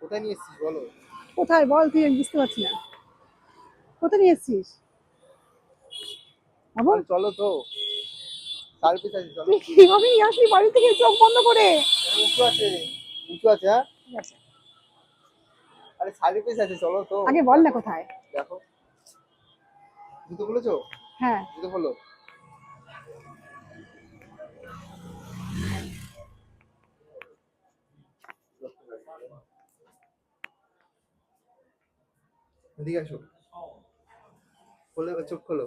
কোথায় নিয়ে এসেছিস বলো? কোথায়? বল তুই বুঝতে পারছি না। কোথায় নিয়ে এসছিস? চলো তো। সার্ভিস আছে চলো। তুই কীভাবে আসলি? বাড়ি থেকে চোখ বন্ধ করে। উঁচু আছে উঁচু আছে হ্যাঁ? আরে সার্ভিস আছে চলো তো। আগে বল না কোথায়। দেখো। জুতো খুলেছো? হ্যাঁ। জুতো খোলো। এদিকে আসো। খোলো চোখ খোলো।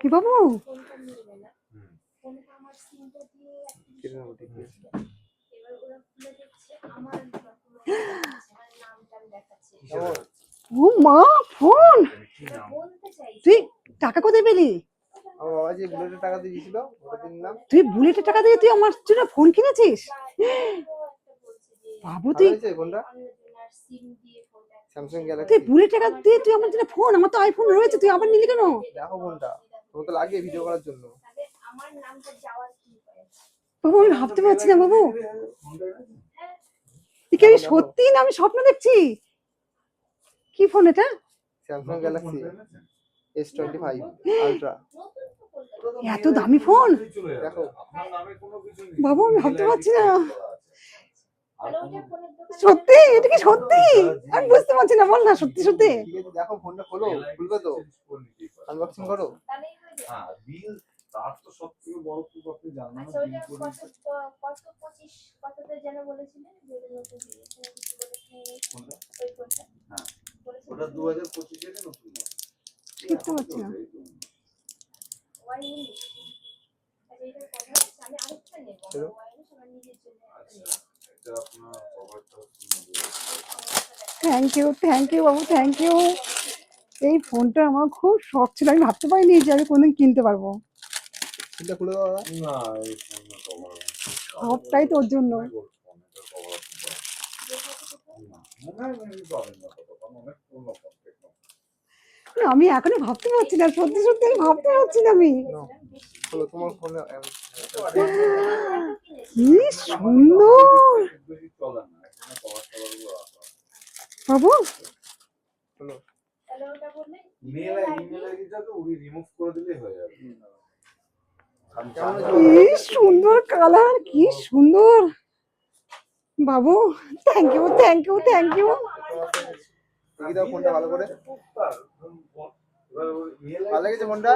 কি বাবু? ও মা ফোন! এবার বলতে চাইছে তুই টাকা কোথায় পেলি? আমার বাবা যে বুলেটের টাকা দিয়ে দিয়েছিল ওটা দিন তুই বুলেটের টাকা দিয়ে তুই আমার জন্য ফোন কিনেছিস? বাবু তুই ফোনটা? স্যামসাং গ্যালাক্সি তুই বুলেট টাকা দিয়ে তুই আমার জন্য ফোন আমার তো আইফোন রয়েছে তুই আবার নিলি কেন? দেখো ফোনটা তোমার তো লাগে ভিডিও করার জন্য। আমার নামটা যাওয়ার কি বাবু আমি ভাবতে পারছি না বাবু। কি আমি সত্যি না আমি স্বপ্ন দেখছি? কি ফোন এটা? স্যামসাং গ্যালাক্সি এস টোয়েন্টি এত দামি ফোন দেখো। বাবু আমি ভাবতে পারছি না। সত্যি? এটা কি সত্যি? আমি বুঝতে পারছি না বল না সত্যি সত্যি। দেখো ফোনটা খোলো খুলবে তো। আনবক্সিং করো। হয়ে যাবে। হ্যাঁ তার তো সব থেকে বড় খুব আপনি জানেন আচ্ছা কত পঁচিশ কততে যেন বলেছিলেন? ওটা নতুন দিয়েছে না। কিছু থ্যাংক ইউ থ্যাংক ইউ বাবু থ্যাংক ইউ এই ফোনটা আমার খুব শখ ছিল আমি ভাবতে পারিনি যে আমি কোনদিন কিনতে পারব। সবটাই তোর জন্য। না আমি পাবেন না কত কারণ অনেক পুরনো ফোন টেকনো আমি এখনও ভাবতে পারছি না সত্যি সত্যি আমি ভাবতে পারছি না আমি। কি সুন্দর! বাবু? হয়ে? কি সুন্দর কালার কি সুন্দর! বাবু thank you thank you thank you দেখি দাও ফোনটা ভালো করে। ভালো লেগেছে ফোনটা?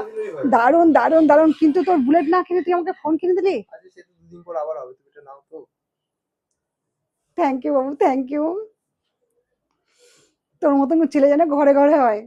দারুণ দারুণ দারুণ। কিন্তু তোর বুলেট না কিনে তুই আমাকে ফোন কিনে দিলি? আজকে সে দুদিন পর আবার হবে তুমি এটা নাও তো। থ্যাংক ইউ বাবু থ্যাংক ইউ তোর মতন ছেলে যেন ঘরে ঘরে হয়।